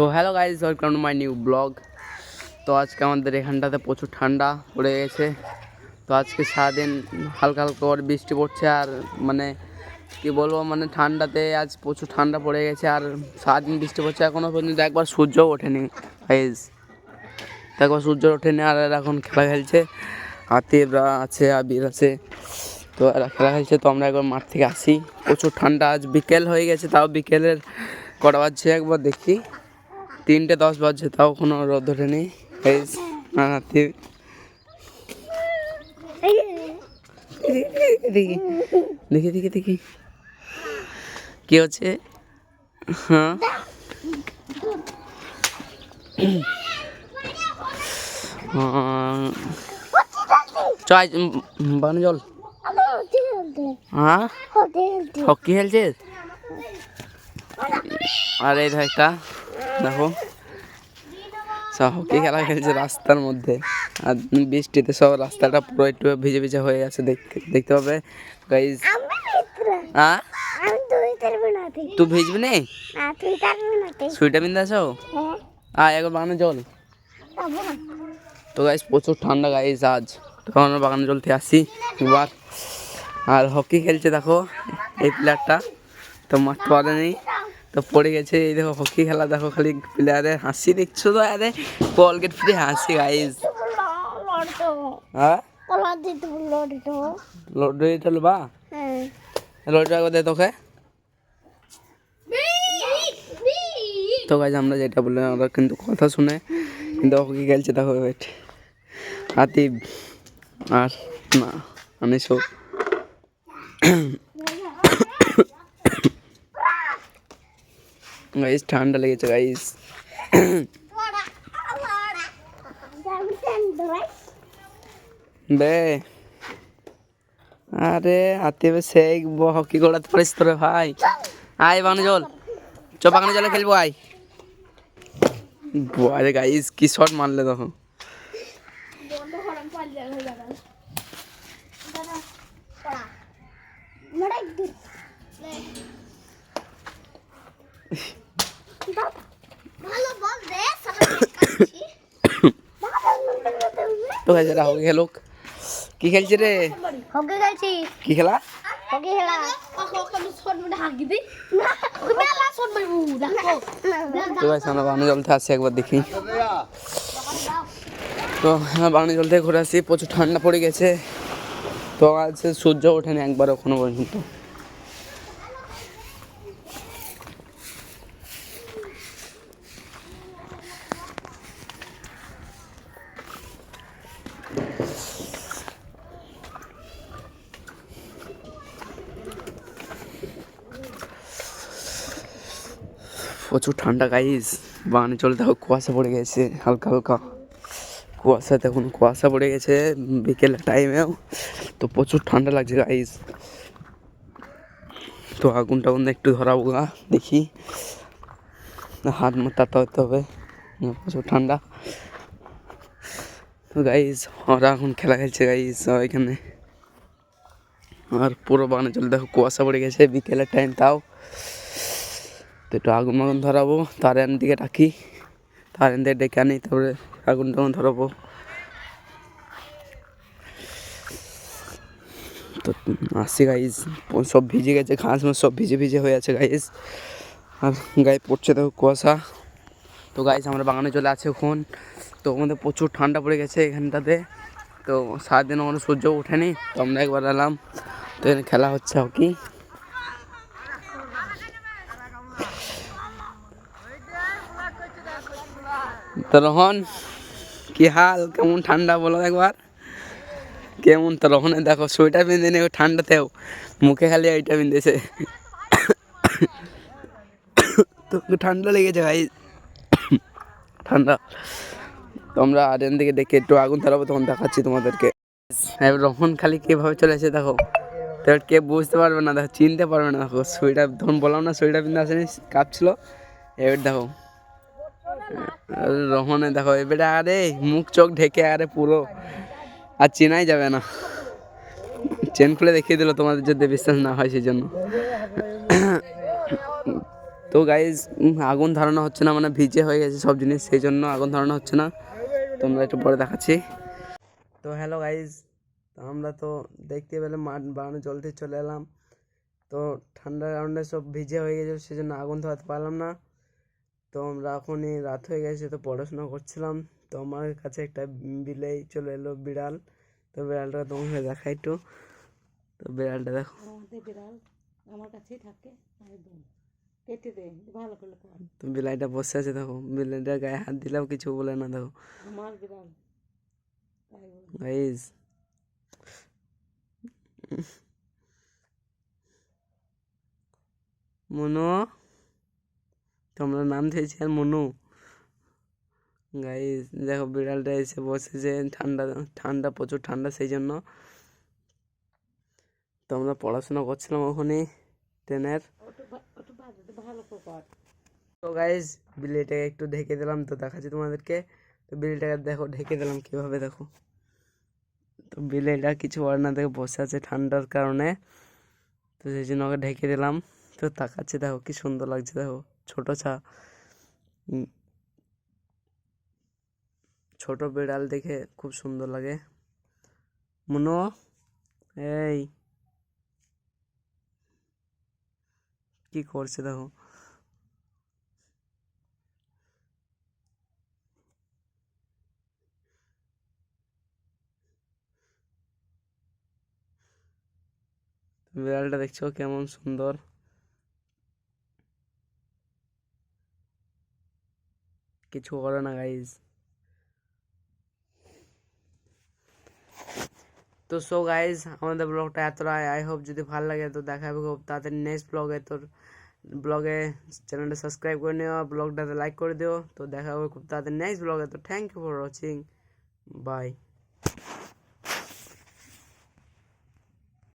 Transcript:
তো hello guys welcome to my new blog তো আজকে আমাদের এখানটাতে প্রচুর ঠান্ডা পড়ে গেছে। তো আজকে সারাদিন হালকা হালকা বৃষ্টি পড়ছে আর মানে কি বলব মানে ঠান্ডাতে আজ প্রচুর ঠান্ডা পড়ে গেছে আর সারাদিন বৃষ্টি পড়ছে। এখনও পর্যন্ত একবার সূর্যও ওঠেনি গাইজ একবার সূর্য ওঠেনি আর এখন খেলা খেলছে। আতিররা আছে, আবির আছে। তো এরা খেলা খেলছে, তো আমরা একবার মাঠ থেকে আসি। প্রচুর ঠান্ডা আজ বিকেল হয়ে গেছে, তাও বিকেলের কটা বাজছে একবার দেখি। তিনটে দশ বাজছে তাও কোনো রোদ ওঠেনি। এই দেখি দেখি দেখি দেখি। কি হচ্ছে? হ্যাঁ? বানু জল হ্যাঁ? হকি খেলছিস? আর এই একটা দেখো। সব হকি খেলা খেলছে রাস্তার মধ্যে? আর বৃষ্টিতে সব রাস্তাটা পুরো একটু ভিজে ভিজে হয়ে গেছে দেখ- দেখতে পাবে? গাইজ তুই ভিজবি নে? সুইটার বিন্দু আছো? হ্যাঁ একবার বাগানে জল। তো গাইজ প্রচুর ঠান্ডা গাইজ আজ। তখন আমরা বাগানে জলতে আসি, এবার। আর হকি খেলছে, দেখো, এই প্লেয়ারটা তো মাঠ পারেনি তো পড়ে গেছে, এই দেখো হকি খেলা, দেখো খালি প্লেয়ারের হাসি দেখছ তো, আরে কলগেট ফ্রি হাসি লড়তো হ্যাঁ? দিতে চলো বা লড্ডু একবার তোকে। তো গাইজ আমরা যেটা বললাম, আমরা কিন্তু কথা শুনে কিন্তু হকি খেলছে, দেখো ওয়েট হাতিব আর না আনিসও গাইজ ঠান্ডা লেগেছে গাইস বে। আরে, হাতে সেই হকি গোড়াতে পারিস তোরে ভাই। আয় বাগানে জল চ বাগানে জলে খেলব, আয়। আরে গাইস কি শট মারলে তখন ভালো বল দে তো গাইজ এরা হকি খেলুক কি খেলছে রে? হকি খেলছি। কি খেলা? হকি খেলা। তো আমরা আসি একবার দেখি। তো আমরা জল থেকে ঘুরে আসি প্রচুর ঠান্ডা পড়ে গেছে। তো আজ সূর্য ওঠেনি একবার ওখানে পর্যন্ত। প্রচুর ঠান্ডা গাইস বাগানে চলে দেখো, কুয়াশা পড়ে গেছে, হালকা হালকা। কুয়াশা দেখুন, কুয়াশা পড়ে গেছে বিকেলের টাইমেও তো প্রচুর ঠান্ডা লাগছে গাইস তো আগুন টাগুন একটু ধরাবো গা, দেখি। হাত মুখ তাতে হতে হবে প্রচুর ঠান্ডা। তো গাইস ওরা এখন খেলা খেলছে গাইস এখানে। আর পুরো বাগানে চলে দেখো, কুয়াশা পড়ে গেছে, বিকেলের টাইম তাও। তো একটু আগুন মাগুন ধরাবো, তার এন দিকে ডাকি তার এন দিকে ডেকে আনি, তারপরে আগুন টাগুন ধরাবো। তো আসি গাইজ সব ভিজে গেছে, ঘাস মাস সব ভিজে ভিজে হয়ে আছে গাইজ আর গায়ে পড়ছে তো কুয়াশা। তো গাইজ আমরা বাগানে চলে আছে এখন। তো আমাদের প্রচুর ঠান্ডা পড়ে গেছে এখানটাতে। তো সারাদিন আমাদের সূর্য ওঠেনি, তো আমরা একবার এলাম। তো এখানে খেলা হচ্ছে হকি তো রোহন কি হাল, কেমন ঠান্ডা বলো একবার? কেমন তো রোহনে দেখো, সোয়েটার বেঁধে নেই ঠান্ডাতেও, মুখে খালি এইটা বেঁধেছে। তো ঠান্ডা লেগেছে ভাই। ঠান্ডা। তোমরা আরেন দিকে ডেকে একটু আগুন ধরাবো, তখন দেখাচ্ছি তোমাদেরকে। এবার রোহন খালি কীভাবে চলে এসে দেখো। তো কে বুঝতে পারবে না, দেখো, চিনতে পারবে না, দেখো, সোয়েটার তখন বললাম না, সোয়েটার বিন্দু আসেনি, কাঁপছিল। এবার দেখো রোহনে দেখো এবারে আরে মুখ চোখ ঢেকে আরে পুরো। আর চেনাই যাবে না। চেন খুলে দেখিয়ে দিল তোমাদের যদি বিশ্বাস না হয় সেই জন্য তো গাইজ আগুন ধরানো হচ্ছে না মানে ভিজে হয়ে গেছে সব জিনিস, সেই জন্য আগুন ধরানো হচ্ছে না। তোমরা একটু পরে দেখাচ্ছি। তো হ্যালো গাইজ আমরা তো দেখতে পেলে মাঠ বাগানে জলতে চলে এলাম। তো ঠান্ডার কারণে সব ভিজে হয়ে গেছে সেই জন্য আগুন ধরাতে পারলাম না। তো আমরা এখনই রাত হয়ে গেছে তো পড়াশোনা করছিলাম। তো আমার কাছে একটা বিলেই চলে এলো বিড়াল। তো বিড়ালটা তোমাকে দেখাই একটু। তো বিড়ালটা দেখো। আমাদের বিড়াল। আমার কাছেই থাকে একদম কেটে দে ভালো করে তো বিলাইটা বসে আছে দেখো। বিলাইটা গায়ে হাত দিলেও কিছু বলে না দেখো। আমার বিড়াল। তাই গাইজ মনু? তোমরা নাম দিয়েছি আর মনু। গাইজ দেখো বিড়ালটা এসে বসেছে ঠান্ডা ঠান্ডা, প্রচুর ঠান্ডা সেই জন্য। তো আমরা পড়াশোনা করছিলাম ওখানে, ট্রেনের। তো গাইজ বিলিটাকে একটু ঢেকে দিলাম, তো দেখাচ্ছি তোমাদেরকে। তো বিলিটাকে দেখো, ঢেকে দিলাম কীভাবে দেখো। তো বিলিটা কিছু আর না, দেখে বসে আছে ঠান্ডার কারণে। তো সেই জন্য ওকে ঢেকে দিলাম। তো তাকাচ্ছে, দেখো কি সুন্দর লাগছে, দেখো। ছোট ছা। ছোট বিড়াল দেখে খুব সুন্দর লাগে। মনো, এই। কি করছে দেখো? বিড়ালটা দেখছ কেমন সুন্দর? কিছু করে না গাইজ তো সো গাইজ আমাদের ব্লগটা এতটাই আই হোপ যদি ভালো লাগে তো দেখা হবে খুব তাড়াতাড়ি নেক্সট ব্লগে তোর ব্লগে চ্যানেলটা সাবস্ক্রাইব করে নিও ব্লগটাতে লাইক করে দিও। তো দেখা হবে খুব তাড়াতাড়ি নেক্সট ব্লগে তো thank you for watching bye